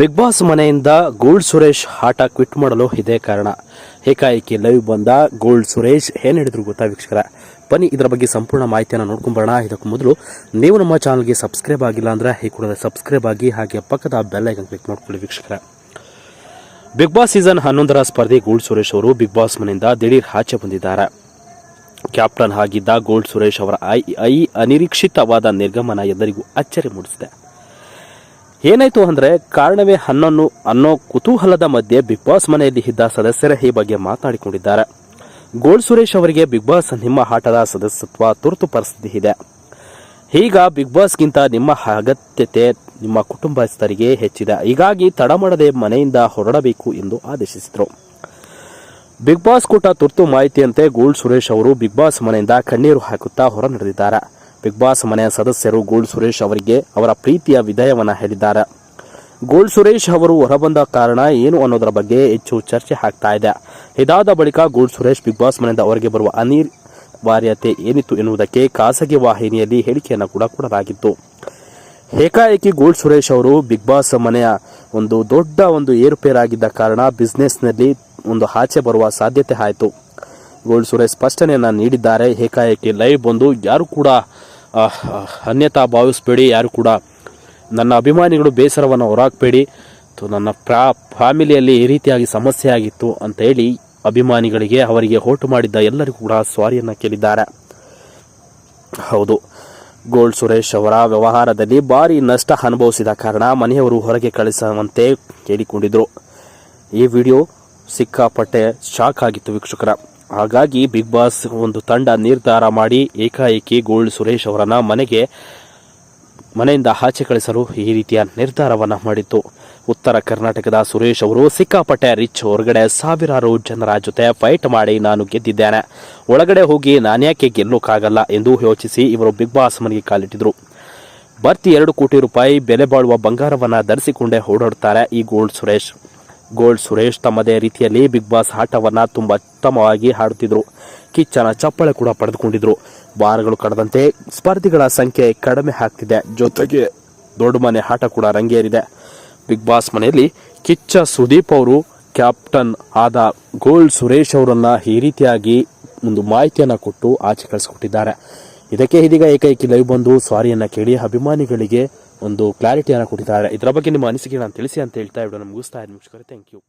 Big boss ಮನೆಯಿಂದ gold Suresh ಆಟ quit ಮಾಡಲು ಇದೇ ಕಾರಣ. ಏಕಾಏಕಿ ಲೈವ್ ಬಂದ ಗೋಲ್ಡ್ ಸುರೇಶ್ ಏನು ಹೇಳಿದ್ರು ಗೊತ್ತಾ ವೀಕ್ಷಕರ? ಬನ್ನಿ, ಇದರ ಬಗ್ಗೆ ಸಂಪೂರ್ಣ ಮಾಹಿತಿಯನ್ನು ನೋಡ್ಕೊಂಬರೋಣ. ಇದಕ್ಕೂ ಮೊದಲು ನೀವು ನಮ್ಮ ಚಾನಲ್ಗೆ ಸಬ್ಸ್ಕ್ರೈಬ್ ಆಗಿಲ್ಲ ಅಂದ್ರೆ ಈ ಕೂಡ ಸಬ್ಸ್ಕ್ರೈಬ್ ಆಗಿ ಹಾಗೆ ಪಕ್ಕದ ಬೆಲ್ ಐಕನ್ ಕ್ಲಿಕ್ ಮಾಡ್ಕೊಳ್ಳಿ ವೀಕ್ಷಕರ. ಬಿಗ್ ಬಾಸ್ ಸೀಸನ್ ಹನ್ನೊಂದರ ಸ್ಪರ್ಧೆ ಗೋಲ್ಡ್ ಸುರೇಶ್ ಅವರು ಬಿಗ್ ಬಾಸ್ ಮನೆಯಿಂದ ದಿಢೀರ್ ಆಚೆ ಬಂದಿದ್ದಾರೆ. ಕ್ಯಾಪ್ಟನ್ ಆಗಿದ್ದ ಗೋಲ್ಡ್ ಸುರೇಶ್ ಅವರ ಐ ಅನಿರೀಕ್ಷಿತವಾದ ನಿರ್ಗಮನ ಎಲ್ಲರಿಗೂ ಅಚ್ಚರಿ ಮೂಡಿಸಿದೆ. ಏನಾಯ್ತು ಅಂದ್ರೆ ಕಾರಣವೇ ಹನ್ನೊಂದು ಅನ್ನೋ ಕುತೂಹಲದ ಮಧ್ಯೆ ಬಿಗ್ ಬಾಸ್ ಮನೆಯಲ್ಲಿ ಇದ್ದ ಸದಸ್ಯರ ಈ ಬಗ್ಗೆ ಮಾತನಾಡಿಕೊಂಡಿದ್ದಾರೆ ಗೋಲ್ಡ್ ಸುರೇಶ್ ಅವರಿಗೆ ಬಿಗ್ ಬಾಸ್ ನಿಮ್ಮ ಆಟದ ಸದಸ್ಯತ್ವ ತುರ್ತು ಪರಿಸ್ಥಿತಿ ಇದೆ. ಈಗ ಬಿಗ್ ಬಾಸ್ಗಿಂತ ನಿಮ್ಮ ಅಗತ್ಯತೆ ನಿಮ್ಮ ಕುಟುಂಬಸ್ಥರಿಗೆ ಹೆಚ್ಚಿದೆ. ಹೀಗಾಗಿ ತಡ ಮಾಡದೆ ಮನೆಯಿಂದ ಹೊರಡಬೇಕು ಎಂದು ಆದೇಶಿಸಿದರು. ಬಿಗ್ ಬಾಸ್ ಕೂಟ ತುರ್ತು ಮಾಹಿತಿಯಂತೆ ಗೋಲ್ಡ್ ಸುರೇಶ್ ಅವರು ಬಿಗ್ ಬಾಸ್ ಮನೆಯಿಂದ ಕಣ್ಣೀರು ಹಾಕುತ್ತಾ ಹೊರ ನಡೆದಿದ್ದಾರೆ. ಬಿಗ್ ಬಾಸ್ ಮನೆಯ ಸದಸ್ಯರು ಗೋಲ್ಡ್ ಸುರೇಶ್ ಅವರಿಗೆ ಅವರ ಪ್ರೀತಿಯ ವಿದಾಯವನ್ನ ಹೇಳಿದ್ದಾರೆ. ಗೋಲ್ಡ್ ಸುರೇಶ್ ಅವರು ಹೊರಬಂದ ಕಾರಣ ಏನು ಅನ್ನೋದರ ಬಗ್ಗೆ ಹೆಚ್ಚು ಚರ್ಚೆ ಆಗ್ತಾ ಇದೆ. ಇದಾದ ಬಳಿಕ ಗೋಲ್ಡ್ ಸುರೇಶ್ ಬಿಗ್ ಬಾಸ್ ಮನೆಯಿಂದ ಅವರಿಗೆ ಬರುವ ಅನಿವಾರ್ಯತೆ ಏನಿತ್ತು ಎನ್ನುವುದಕ್ಕೆ ಖಾಸಗಿ ವಾಹಿನಿಯಲ್ಲಿ ಹೇಳಿಕೆಯನ್ನು ಕೂಡ ಕೊಡಲಾಗಿತ್ತು. ಏಕಾಏಕಿ ಗೋಲ್ಡ್ ಸುರೇಶ್ ಅವರು ಬಿಗ್ ಬಾಸ್ ಮನೆಯ ಒಂದು ದೊಡ್ಡ ಒಂದು ಏರುಪೇರಾಗಿದ್ದ ಕಾರಣ ಬಿಸ್ನೆಸ್ನಲ್ಲಿ ಒಂದು ಆಚೆ ಬರುವ ಸಾಧ್ಯತೆ ಆಯಿತು. ಗೋಲ್ಡ್ ಸುರೇಶ್ ಸ್ಪಷ್ಟನೆಯನ್ನು ನೀಡಿದ್ದಾರೆ. ಏಕಾಏಕಿ ಲೈವ್ ಬಂದು ಯಾರು ಕೂಡ ಅನ್ಯತಾ ಭಾವಿಸ್ಬೇಡಿ, ಯಾರು ಕೂಡ. ನನ್ನ ಅಭಿಮಾನಿಗಳು ಬೇಸರವನ್ನು ಹೊರಾಕಬೇಡಿ. ನನ್ನ ಪ್ರಾ, ಫ್ಯಾಮಿಲಿಯಲ್ಲಿ ಈ ರೀತಿಯಾಗಿ ಸಮಸ್ಯೆ ಆಗಿತ್ತು ಅಂತ ಹೇಳಿ ಅಭಿಮಾನಿಗಳಿಗೆ ಅವರಿಗೆ ಹೋಟು ಮಾಡಿದ್ದ ಎಲ್ಲರಿಗೂ ಕೂಡ ಸ್ವಾರಿಯನ್ನು ಕೇಳಿದ್ದಾರೆ. ಹೌದು. ಗೋಲ್ಡ್ ಸುರೇಶ್ ಅವರ ವ್ಯವಹಾರದಲ್ಲಿ ಭಾರಿ ನಷ್ಟ ಅನುಭವಿಸಿದ ಕಾರಣ ಮನೆಯವರು ಹೊರಗೆ ಕಳಿಸುವಂತೆ ಕೇಳಿಕೊಂಡಿದ್ದರು ಈ ವಿಡಿಯೋ ಸಿಕ್ಕಾಪಟ್ಟೆ ಶಾಕ್ ಆಗಿತ್ತು ವೀಕ್ಷಕರ. ಹಾಗಾಗಿ ಬಿಗ್ ಬಾಸ್ ಒಂದು ತಂಡ ನಿರ್ಧಾರ ಮಾಡಿ ಏಕಾಏಕಿ ಗೋಲ್ಡ್ ಸುರೇಶ್ ಅವರನ್ನ ಮನೆಗೆ, ಮನೆಯಿಂದ ಆಚೆ ಕಳಿಸಲು ಈ ರೀತಿಯ ನಿರ್ಧಾರವನ್ನ ಮಾಡಿತ್ತು. ಉತ್ತರ ಕರ್ನಾಟಕದ ಸುರೇಶ್ ಅವರು ಸಿಕ್ಕಾಪಟ್ಟೆ ರಿಚ್ ಹೊರಗಡೆ ಸಾವಿರಾರು ಜನರ ಜೊತೆ ಫೈಟ್ ಮಾಡಿ ನಾನು ಗೆದ್ದಿದ್ದೇನೆ. ಒಳಗಡೆ ಹೋಗಿ ನಾನ್ಯಾಕೆ ಗೆಲ್ಲೋಕ್ಕಾಗಲ್ಲ ಎಂದು ಯೋಚಿಸಿ ಇವರು ಬಿಗ್ ಬಾಸ್ ಮನೆಗೆ ಕಾಲಿಟ್ಟಿದ್ರು. ಬರ್ತಿ ಎರಡು ಕೋಟಿ ರೂಪಾಯಿ ಬೆಲೆ ಬಾಳುವ ಬಂಗಾರವನ್ನು ಧರಿಸಿಕೊಂಡೇ ಓಡಾಡುತ್ತಾರೆ ಈ ಗೋಲ್ಡ್ ಸುರೇಶ್. ಗೋಲ್ಡ್ ಸುರೇಶ್ ತಮ್ಮದೇ ರೀತಿಯಲ್ಲಿ ಬಿಗ್ ಬಾಸ್ ಆಟವನ್ನು ತುಂಬ ಉತ್ತಮವಾಗಿ ಹಾಡುತ್ತಿದ್ದರು ಕಿಚ್ಚನ ಚಪ್ಪಳೆ ಕೂಡ ಪಡೆದುಕೊಂಡಿದ್ರು. ವಾರಗಳು ಕಡದಂತೆ ಸ್ಪರ್ಧಿಗಳ ಸಂಖ್ಯೆ ಕಡಿಮೆ ಆಗ್ತಿದೆ. ಜೊತೆಗೆ ದೊಡ್ಡ ಮನೆ ಆಟ ಕೂಡ ರಂಗೇರಿದೆ. ಬಿಗ್ ಬಾಸ್ ಮನೆಯಲ್ಲಿ ಕಿಚ್ಚ ಸುದೀಪ್ ಅವರು ಕ್ಯಾಪ್ಟನ್ ಆದ ಗೋಲ್ಡ್ ಸುರೇಶ್ ಅವರನ್ನು ಈ ರೀತಿಯಾಗಿ ಒಂದು ಮಾಹಿತಿಯನ್ನು ಕೊಟ್ಟು ಆಚೆ ಕಳಿಸಿಕೊಟ್ಟಿದ್ದಾರೆ. ಇದಕ್ಕೆ ಇದೀಗ ಏಕೈಕಿ ಲೈವ್ ಬಂದು ಸ್ವಾರಿಯನ್ನ ಕೇಳಿ ಅಭಿಮಾನಿಗಳಿಗೆ ಒಂದು ಕ್ಲಾರಿಟಿಯನ್ನು ಕೊಟ್ಟಿದ್ದಾರೆ. ಇದರ ಬಗ್ಗೆ ನಿಮ್ಮ ಅನಿಸಿಕೆಗಳನ್ನು ತಿಳಿಸಿ ಅಂತ ಹೇಳ್ತಾ ಇಡೋ ನಮ್ಗೆ ಮುಗಿಸ್ತಾ ಇದ್ದೀನಿ ಥ್ಯಾಂಕ್ ಯು